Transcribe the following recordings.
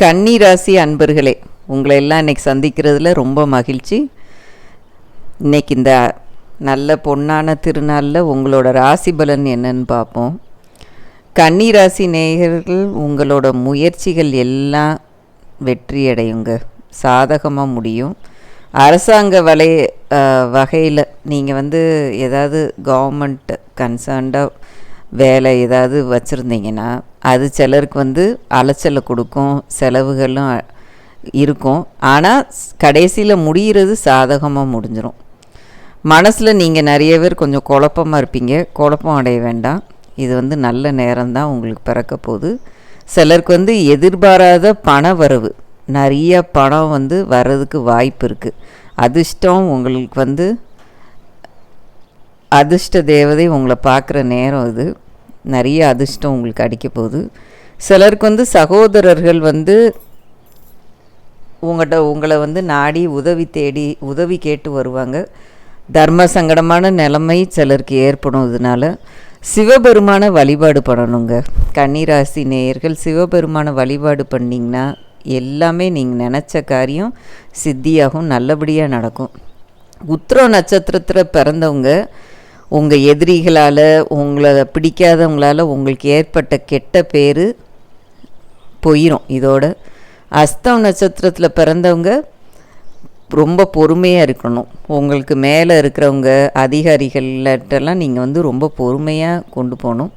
கன்னி ராசி அன்பர்களே உங்களை எல்லாம் இன்னைக்கு சந்திக்கிறதுல ரொம்ப மகிழ்ச்சி. இன்னைக்கு இந்த நல்ல பொன்னான திருநாளில் உங்களோட ராசி பலன் என்னன்னு பார்ப்போம். கன்னி ராசி நேயர்கள் உங்களோட முயற்சிகள் எல்லாம் வெற்றி அடையுங்க சாதகமாக முடியும். அரசாங்க வலை வகையில் நீங்கள் வந்து ஏதாவது கவர்மெண்ட் கன்சர்ன்டாக வேலை ஏதாவது வச்சுருந்தீங்கன்னா அது சிலருக்கு வந்து அலைச்சலை கொடுக்கும் செலவுகளும் இருக்கும். ஆனால் கடைசியில் முடிகிறது சாதகமாக முடிஞ்சிடும் மனசில் நீங்கள் நிறைய பேர் கொஞ்சம் குழப்பமாக இருப்பீங்க. குழப்பம் அடைய வேண்டாம். இது வந்து நல்ல நேரம்தான் உங்களுக்கு பிறக்க போகுது. சிலருக்கு வந்து எதிர்பாராத பண வரவு. நிறைய பணம் வந்து வர்றதுக்கு வாய்ப்பு இருக்குது அதிர்ஷ்டம் உங்களுக்கு வந்து அதிர்ஷ்ட தேவதை உங்களை பார்க்குற நேரம் இது. நிறைய அதிர்ஷ்டம் உங்களுக்கு அடிக்க போகுது. சிலருக்கு வந்து சகோதரர்கள் வந்து உங்கள்கிட்ட உங்களை வந்து நாடி உதவி தேடி உதவி கேட்டு வருவாங்க. தர்ம சங்கடமான நிலைமை சிலருக்கு ஏற்படும் இதனால். சிவபெருமான வழிபாடு பண்ணணுங்க. கன்னிராசி நேயர்கள் சிவபெருமான வழிபாடு பண்ணிங்கன்னா எல்லாமே நீங்கள் நினச்ச காரியம் சித்தியாகும் நல்லபடியாக நடக்கும். உத்திர நட்சத்திரத்தில் பிறந்தவங்க உங்கள் எதிரிகளால் உங்களை பிடிக்காதவங்களால் உங்களுக்கு ஏற்பட்ட கெட்ட பேர் போயிடும் இதோட அஸ்தம் நட்சத்திரத்தில் பிறந்தவங்க ரொம்ப பொறுமையாக இருக்கணும். உங்களுக்கு மேலே இருக்கிறவங்க அதிகாரிகள்கிட்டலாம் நீங்கள் வந்து ரொம்ப பொறுமையாக கொண்டு போகணும்.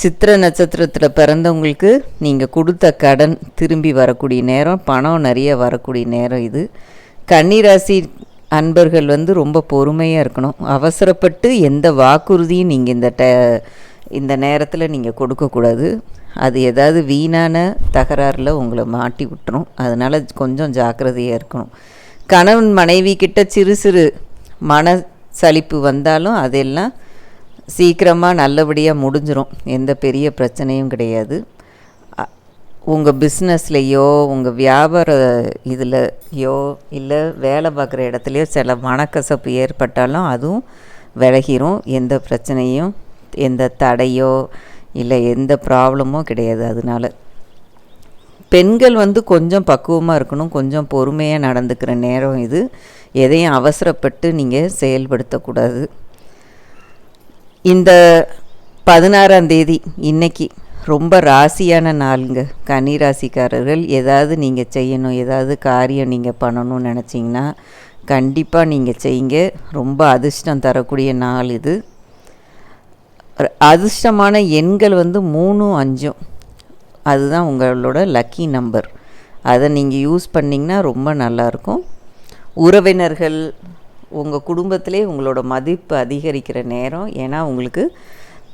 சித்திர நட்சத்திரத்தில் பிறந்தவங்களுக்கு நீங்கள் கொடுத்த கடன் திரும்பி வரக்கூடிய நேரம் பணம் நிறைய வரக்கூடிய நேரம் இது. கன்னிராசி அன்பர்கள் வந்து ரொம்ப பொறுமையாக இருக்கணும். அவசரப்பட்டு எந்த வாக்குறுதியும் நீங்கள் இந்த ட இந்த நேரத்தில் நீங்கள் கொடுக்கக்கூடாது அது ஏதாவது வீணான தகராறில் உங்களை மாட்டி விட்டுரும். அதனால் கொஞ்சம் ஜாக்கிரதையாக இருக்கணும். கணவன் மனைவி கிட்ட சிறு சிறு மன சலிப்பு வந்தாலும் அதெல்லாம் சீக்கிரமாக நல்லபடியாக முடிஞ்சிடும் எந்த பெரிய பிரச்சனையும் கிடையாது. உங்கள் பிஸ்னஸ்லேயோ உங்கள் வியாபார இதுலையோ இல்லை வேலை பார்க்குற இடத்துலையோ சில மனக்கசப்பு ஏற்பட்டாலும் அதுவும் விலகிரும். எந்த பிரச்சனையும் எந்த தடையோ இல்லை எந்த ப்ராப்ளமோ கிடையாது அதனால். பெண்கள் வந்து கொஞ்சம் பக்குவமாக இருக்கணும் கொஞ்சம் பொறுமையாக நடந்துக்கிற நேரம் இது. எதையும் அவசரப்பட்டு நீங்கள் செயல்படுத்தக்கூடாது. இந்த பதினாறாம் தேதி இன்னைக்கு ரொம்ப ராசியான நாளுங்க. கன்னி ராசிக்காரர்கள் ஏதாவது நீங்கள் செய்யணும் ஏதாவது காரியம் நீங்கள் பண்ணணும்னு நினச்சிங்கன்னா கண்டிப்பாக நீங்கள் செய்யுங்க. ரொம்ப அதிர்ஷ்டம் தரக்கூடிய நாள் இது. அதிர்ஷ்டமான எண்கள் வந்து மூணும் அஞ்சும். அதுதான் உங்களோட லக்கி நம்பர். அதை நீங்கள் யூஸ் பண்ணிங்கன்னா ரொம்ப நல்லாயிருக்கும். உறவினர்கள் உங்கள் குடும்பத்திலே உங்களோட மதிப்பு அதிகரிக்கிற நேரம். ஏன்னா உங்களுக்கு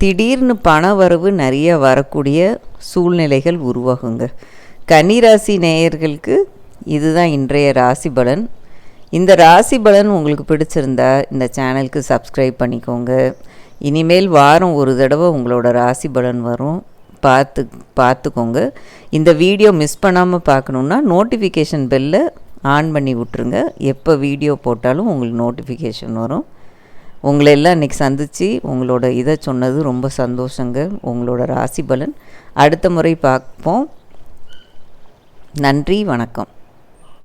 திடீர்னு பண வரவு நிறைய வரக்கூடிய சூழ்நிலைகள் உருவாகுங்க. கன்னிராசி நேயர்களுக்கு இதுதான் இன்றைய ராசி பலன். இந்த ராசி பலன் உங்களுக்கு பிடிச்சிருந்தா இந்த சேனலுக்கு சப்ஸ்கிரைப் பண்ணிக்கோங்க. இனிமேல் வாரம் ஒரு தடவை உங்களோட ராசி பலன் வரும். பார்த்து பார்த்துக்கோங்க. இந்த வீடியோ மிஸ் பண்ணாமல் பார்க்கணுன்னா நோட்டிஃபிகேஷன் பெல்லை ஆன் பண்ணி விட்ருங்க எப்போ வீடியோ போட்டாலும் உங்களுக்கு நோட்டிஃபிகேஷன் வரும். உங்களை எல்லாம் இன்றைக்கி சந்தித்து உங்களோட இதை சொன்னது ரொம்ப சந்தோஷங்க. உங்களோட ராசி பலன். அடுத்த முறை பார்ப்போம். நன்றி வணக்கம்.